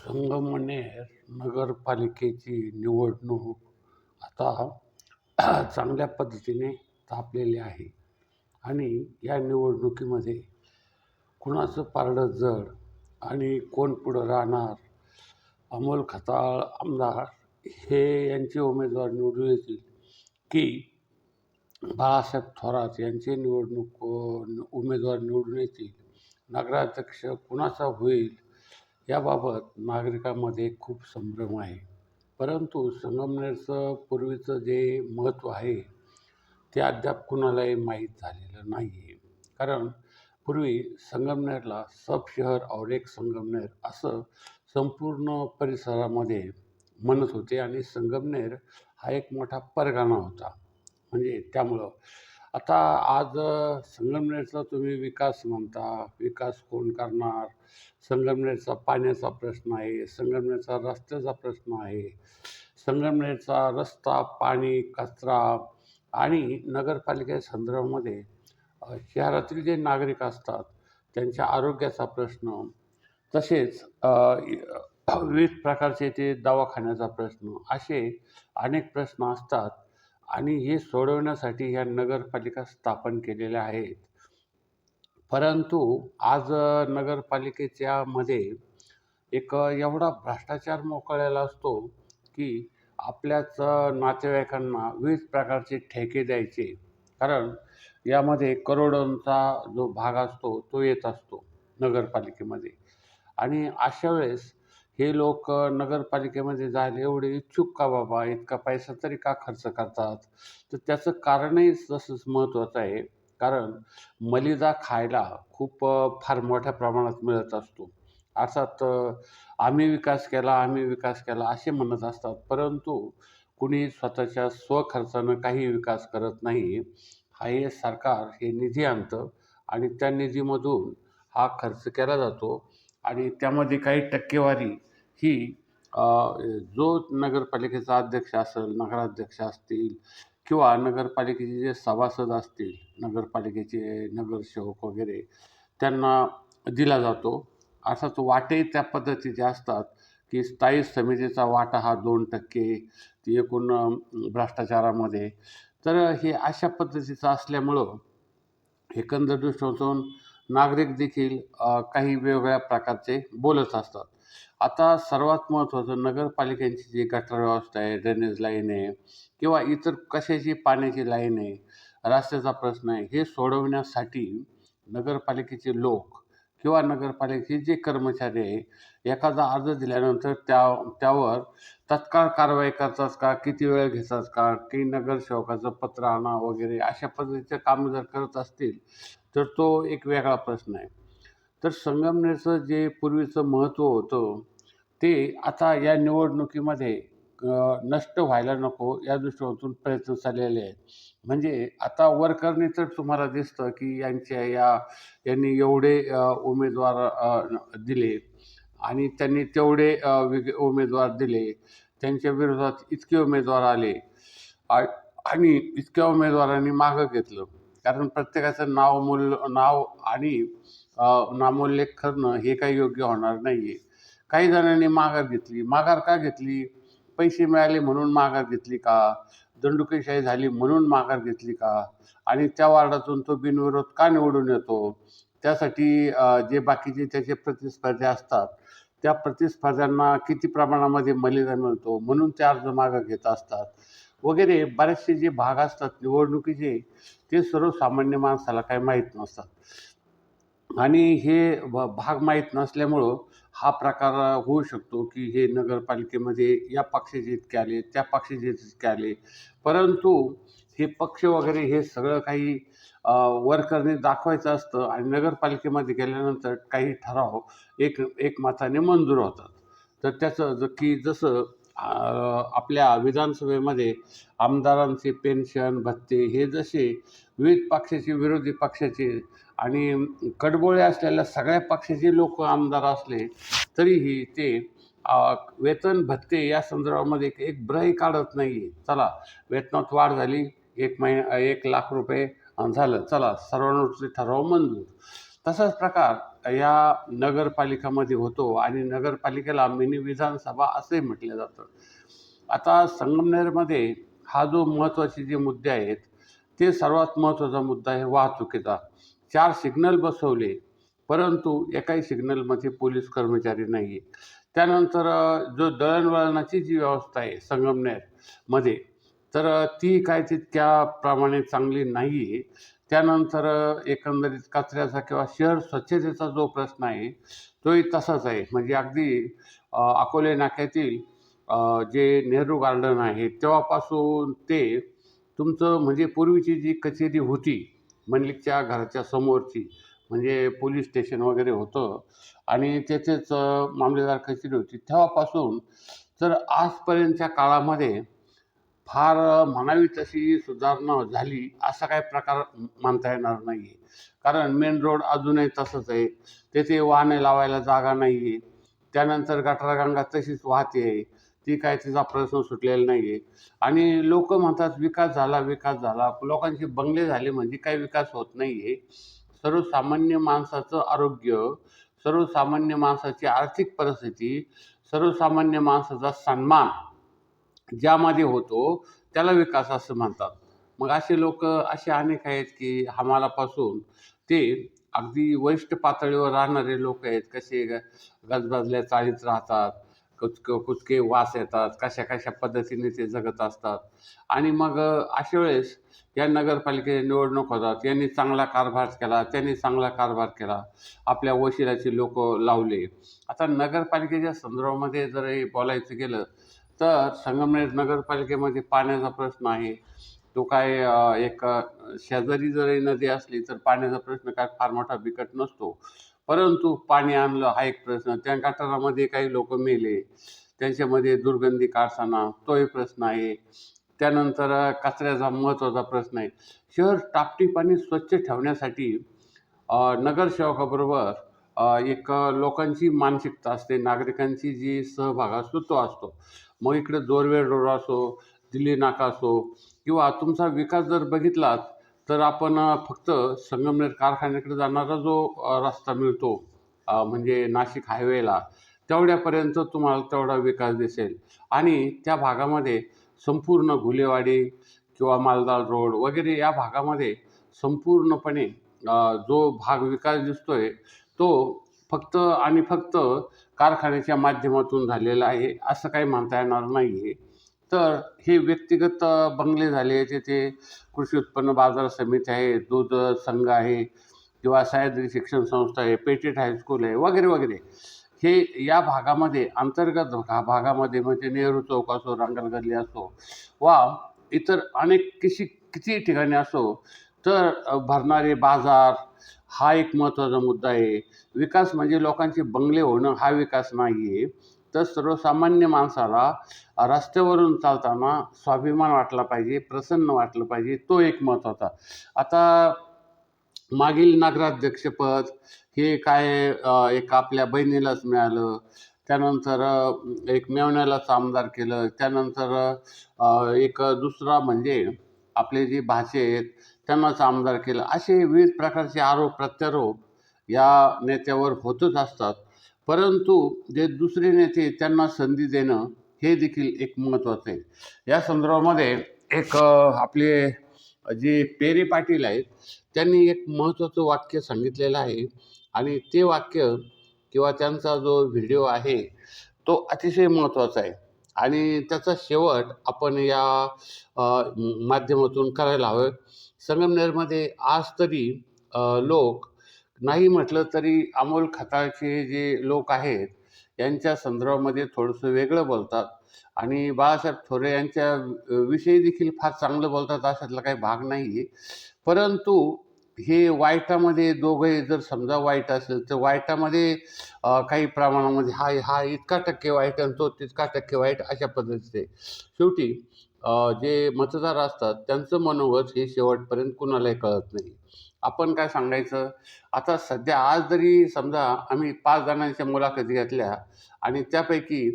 संगमनेर नगरपालिकेची निवडणूक आता चांगल्या पद्धतीने तापलेली आहे. आणि या निवडणुकीमध्ये कुणाचं पारडं जड आणि कोण पुढं राहणार अमोल खताळ आमदार हे यांचे उमेदवार निवडून येतील की बाळासाहेब थोरात यांचे निवडणूक उमेदवार निवडून येतील? नगराध्यक्ष कुणाचा होईल? याबाबत नागरिकांमध्ये खूप संभ्रम आहे. परंतु संगमनेरचं पूर्वीचं जे महत्त्व आहे ते अद्याप कुणालाही माहीत झालेलं नाही आहे कारण पूर्वी संगमनेरला सब शहर और एक संगमनेर असं संपूर्ण परिसरामध्ये म्हणत होते आणि संगमनेर हा एक मोठा परगाणा होता. म्हणजे त्यामुळं आता आज संगमनेरचा तुम्ही विकास म्हणता. विकास कोण करणार? संगमनेरचा पाण्याचा प्रश्न आहे. संगमनेरचा रस्त्याचा प्रश्न आहे. संगमनेरचा रस्ता पाणी कचरा आणि नगरपालिके संदर्भामध्ये शहरातील जे नागरिक असतात त्यांच्या आरोग्याचा प्रश्न तसेच विविध प्रकारचे ते दवाखान्याचा प्रश्न असे अनेक प्रश्न असतात. आणि हे सोडवण्यासाठी ह्या नगरपालिका स्थापन केलेल्या आहेत. परंतु आज नगरपालिकेच्यामध्ये नगरपालिकेच्या मध्ये एक एवढा भ्रष्टाचार मोकळलेला असतो की आपल्याच नातेवाईकांना विविध प्रकारचे ठेके द्यायचे. कारण यामध्ये करोडोंचा जो भाग असतो तो येत असतो नगरपालिकेमध्ये. आणि अशा वेळेस हे लोक नगरपालिकेमध्ये जायला एवढे इच्छुक का बाबा? इतका पैसा तरी का खर्च करतात? तर त्याचं कारणही तसंच महत्त्वाचं आहे. कारण मलिदा खायला खूप फार मोठ्या प्रमाणात मिळत असतो. अर्थात आम्ही विकास केला आम्ही विकास केला असे म्हणत असतात. परंतु कुणी स्वतःच्या स्वखर्चानं काही विकास करत नाही हा हे सरकार हे निधी आणतं आणि त्या निधीमधून हा खर्च केला जातो. आणि त्यामध्ये काही टक्केवारी ही जो नगरपालिकेचा अध्यक्ष असेल नगराध्यक्ष असतील किंवा नगरपालिकेचे जे सभासद असतील नगरपालिकेचे नगरसेवक वगैरे त्यांना दिला जातो. अर्थात वाटे त्या पद्धतीचे असतात की स्थायी समितीचा वाटा हा दोन टक्के ती एकूण भ्रष्टाचारामध्ये. तर हे अशा पद्धतीचं असल्यामुळं एकंदर दृष्टीकोनातून नागरिक देखील काही वेगवेगळ्या प्रकारचे बोलत असतात. आता सर्वात महत्त्वाचं नगरपालिकेची जी गटर व्यवस्था आहे ड्रेनेज लाईन आहे किंवा इतर कशाची पाण्याची लाईन आहे रस्त्याचा प्रश्न आहे हे सोडवण्यासाठी नगरपालिकेचे लोक किंवा नगरपालिकेचे जे कर्मचारी आहे एखादा अर्ज दिल्यानंतर त्या त्यावर तत्काळ कारवाई करतात का किती वेळ घेतात का की नगरसेवकाचं पत्र आणा वगैरे अशा पद्धतीचं कामं जर करत असतील तर तो एक वेगळा प्रश्न आहे. तर संगमनेरचं जे पूर्वीचं महत्त्व होतं ते आता या निवडणुकीमध्ये नष्ट व्हायला नको या दृष्टिकोनातून प्रयत्न चाललेले आहेत. म्हणजे आता वरकरणी तर तुम्हाला दिसतं की यांच्या या यांनी एवढे उमेदवार दिले आणि त्यांनी तेवढे वेग उमेदवार दिले. त्यांच्या विरोधात इतके उमेदवार आले आ- आणि इतक्या उमेदवारांनी मागं घेतलं. कारण प्रत्येकाचं नाव मूल नाव आणि नामोल्लेख करणं हे काही योग्य होणार नाही आहे काही जणांनी माघार घेतली. माघार का घेतली? पैसे मिळाले म्हणून माघार घेतली का? दंडुकेशाही झाली म्हणून माघार घेतली का? आणि त्या वार्डातून तो बिनविरोध का निवडून येतो? त्यासाठी जे बाकीचे त्याचे प्रतिस्पर्धी असतात त्या प्रतिस्पर्ध्यांना किती प्रमाणामध्ये मलिदा मिळतो? म्हणून ते अर्ज मागं घेत असतात. वगैरे बरेचसे जे भाग असतात निवडणुकीचे ते सर्वसामान्य माणसाला काही माहीत नसतात. आणि हे भाग माहीत नसल्यामुळं हा प्रकार होऊ शकतो की हे नगरपालिकेमध्ये या पक्षाचे इतके आले त्या पक्षाचे इतके आले. परंतु हे पक्ष वगैरे हे सगळं काही वर्करने दाखवायचं असतं आणि नगरपालिकेमध्ये गेल्यानंतर काही ठराव एक एकमताने मंजूर होतात. तर त्याचं ज की जसं आपल्या विधानसभेमध्ये आमदारांचे पेन्शन भत्ते हे जसे विविध पक्षाचे विरोधी पक्षाचे आणि कडबोळे असलेल्या सगळ्या पक्षाचे लोक आमदार असले तरीही ते वेतन भत्ते या संदर्भामध्ये एक ब्रही काढत नाही आहे चला वेतनात वाढ झाली एक महिना एक लाख रुपये झालं. चला सर्वांवरचे ठराव मंजूर. तसाच प्रकार या नगरपालिकामध्ये होतो आणि नगरपालिकेला मिनी विधानसभा असंही म्हटलं जातं. आता संगमनेरमध्ये हा जो महत्त्वाचे जे मुद्दे आहेत ते सर्वात महत्त्वाचा मुद्दा आहे वाहतुकीचा. चार सिग्नल बसवले परंतु एकाही सिग्नलमध्ये पोलीस कर्मचारी नाही आहे त्यानंतर जो दळणवळणाची जी व्यवस्था आहे संगमनेरमध्ये तर ती काय तितक्या प्रमाणे चांगली नाही आहे त्यानंतर एकंदरीत कचऱ्याचा किंवा शहर स्वच्छतेचा जो प्रश्न आहे तोही तसाच आहे. म्हणजे अगदी अकोले नाक्यातील जे नेहरू गार्डन आहे तेव्हापासून ते तुमचं म्हणजे पूर्वीची जी कचेरी होती मंडलिकच्या घराच्या समोरची म्हणजे पोलीस स्टेशन वगैरे होतं आणि तेथेच मामलेदार कचेरी होती. तेव्हापासून तर आजपर्यंतच्या काळामध्ये फार म्हणावी तशी सुधारणा झाली असा काही प्रकार मानता येणार नाही आहे कारण मेन रोड अजूनही तसंच आहे. तेथे वाहने लावायला जागा नाही आहे त्यानंतर गटारगंगा तशीच वाहते आहे. ती काय तिचा प्रश्न सुटलेला नाही आहे आणि लोक म्हणतात विकास झाला विकास झाला. लोकांचे बंगले झाले म्हणजे काही विकास होत नाही आहे सर्वसामान्य माणसाचं आरोग्य सर्वसामान्य माणसाची आर्थिक परिस्थिती सर्वसामान्य माणसाचा सन्मान ज्यामध्ये होतो त्याला विकास असं म्हणतात. मग असे लोक असे अनेक आहेत की हमालापासून ते अगदी वरिष्ठ पातळीवर राहणारे लोक आहेत. कसे ग गजबजल्या चाळीत राहतात कुचक कुचके वास येतात कशा कशा पद्धतीने ते जगत असतात. आणि मग अशा वेळेस या नगरपालिकेच्या निवडणूक होतात. यांनी चांगला कारभार केला त्यांनी चांगला कारभार केला. आपल्या वशिलाचे लोक लावले. आता नगरपालिकेच्या संदर्भामध्ये जर हे बोलायचं गेलं तर संगमनेर नगरपालिकेमध्ये पाण्याचा प्रश्न आहे. तो काय एक शेजारी जरी नदी असली तर पाण्याचा प्रश्न काय फार मोठा बिकट नसतो. परंतु पाणी आणलं हा एक प्रश्न. त्या गटारामध्ये काही लोक मेले. त्यांच्यामध्ये दुर्गंधी काढताना तोही प्रश्न आहे. त्यानंतर कचऱ्याचा महत्त्वाचा प्रश्न आहे. शहर टापटीप आणि स्वच्छ ठेवण्यासाठी नगरसेवकाबरोबर एक लोकांची मानसिकता असते नागरिकांची जी सहभाग असतो तो असतो. मग इकडे जोरवेळ रोड असो दिल्ली नाका असो किंवा तुमचा विकास जर बघितलात तर आपण फक्त संगमनेर कारखान्याकडे जाणारा जो रस्ता मिळतो म्हणजे नाशिक हायवेला तेवढ्यापर्यंत तुम्हाला तेवढा विकास दिसेल. आणि त्या भागामध्ये संपूर्ण घुलेवाडी किंवा मालदार रोड वगैरे या भागामध्ये संपूर्णपणे जो भाग विकास दिसतोय तो फक्त आणि फक्त कारखान्याच्या माध्यमातून झालेला आहे असं काही म्हणता येणार नाही आहे तर हे व्यक्तिगत बंगले झाले तिथे कृषी उत्पन्न बाजार समिती आहे दूध संघ आहे किंवा सह्याद्री शिक्षण संस्था आहे पेटेट हायस्कूल आहे वगैरे वगैरे. हे या भागामध्ये अंतर्गत भागामध्ये म्हणजे नेहरू चौक असो रांगण गल्ली असो वा इतर अनेक किशी किती ठिकाणी असो तर भरणारे बाजार हा एक महत्त्वाचा मुद्दा आहे. विकास म्हणजे लोकांचे बंगले होणं हा विकास नाही आहे तर सर्वसामान्य माणसाला रस्त्यावरून चालताना स्वाभिमान वाटला पाहिजे प्रसन्न वाटलं पाहिजे तो एक महत्त्वाचा. आता मागील नगराध्यक्षपद हे काय एक आपल्या बहिणीलाच मिळालं. त्यानंतर एक मेवण्यालाच आमदार केलं. त्यानंतर एक दुसरा म्हणजे आपले जे भाषे आहेत त्यांनाच आमदार केला. असे विविध प्रकारचे आरोप प्रत्यारोप या नेत्यावर होतच असतात. परंतु जे दुसरे नेते त्यांना संधी देणं हे देखील एक महत्त्वाचं आहे. या संदर्भामध्ये एक आपले जे पेरे पाटील आहेत त्यांनी एक महत्त्वाचं वाक्य सांगितलेलं आहे. आणि ते वाक्य किंवा त्यांचा जो व्हिडिओ आहे तो अतिशय महत्त्वाचा आहे. आणि त्याचा शेवट आपण या माध्यमातून करायला हवं. संगमनेरमध्ये आज तरी लोक नाही म्हटलं तरी अमोल खताचे जे लोक आहेत यांच्या संदर्भामध्ये थोडंसं वेगळं बोलतात. आणि बाळासाहेब थोरे यांच्या विषयी देखील फार चांगलं बोलतात अशातला काही भाग नाही आहे परंतु हे वाईटामध्ये दोघंही जर समजा वाईट असेल तर वाईटामध्ये काही प्रमाणामध्ये हा हा इतका टक्के वाईट आणि तो तितका टक्के वाईट अशा पद्धतीचे. शेवटी जे मतदार असतात त्यांचं मनोगत हे शेवटपर्यंत कुणालाही कळत नाही. आपण काय सांगायचं? आता सध्या आज जरी समजा आम्ही पाच जणांच्या मुलाखती घेतल्या आणि त्यापैकी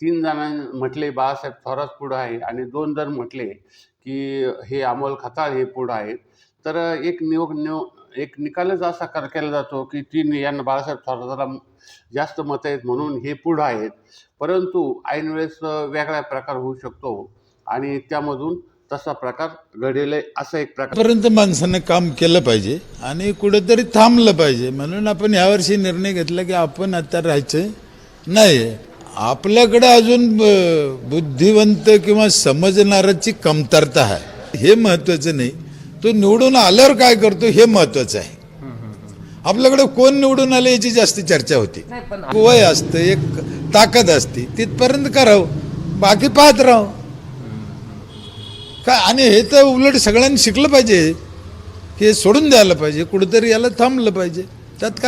तीन जणां म्हटले बाळासाहेब थोरात पुढं आहे. आणि दोन जण म्हटले की हे अमोल खताळ हे पुढं आहेत. तर एक नियोग निव एक निकालच असा कर केला जातो की तीन यांना बाळासाहेब थोराताला जास्त मतं आहेत म्हणून हे पुढं आहेत. परंतु ऐन वेळेस वेगळा प्रकार होऊ शकतो. आणि त्यामधून तसा प्रकार घडेल असा एक प्रकार. पर्यंत माणसानं काम केलं पाहिजे आणि कुठेतरी थांबलं पाहिजे. म्हणून आपण यावर्षी निर्णय घेतला की आपण आता राहायचं नाही. आपल्याकडे अजून बुद्धिवंत किंवा समजणाराची कमतरता आहे. हे महत्वाचं नाही. तो निवडून आल्यावर काय करतो हे महत्वाचं आहे. आपल्याकडे कोण निवडून आले याची जास्त चर्चा होती. वय असतं एक ताकद असते. तिथपर्यंत करावं. बाकी पाहत राहू काय? आणि हे तर उलट सगळ्यांनी शिकलं पाहिजे. हे सोडून द्यायला पाहिजे. कुठेतरी याला थांबलं पाहिजे. त्यात काय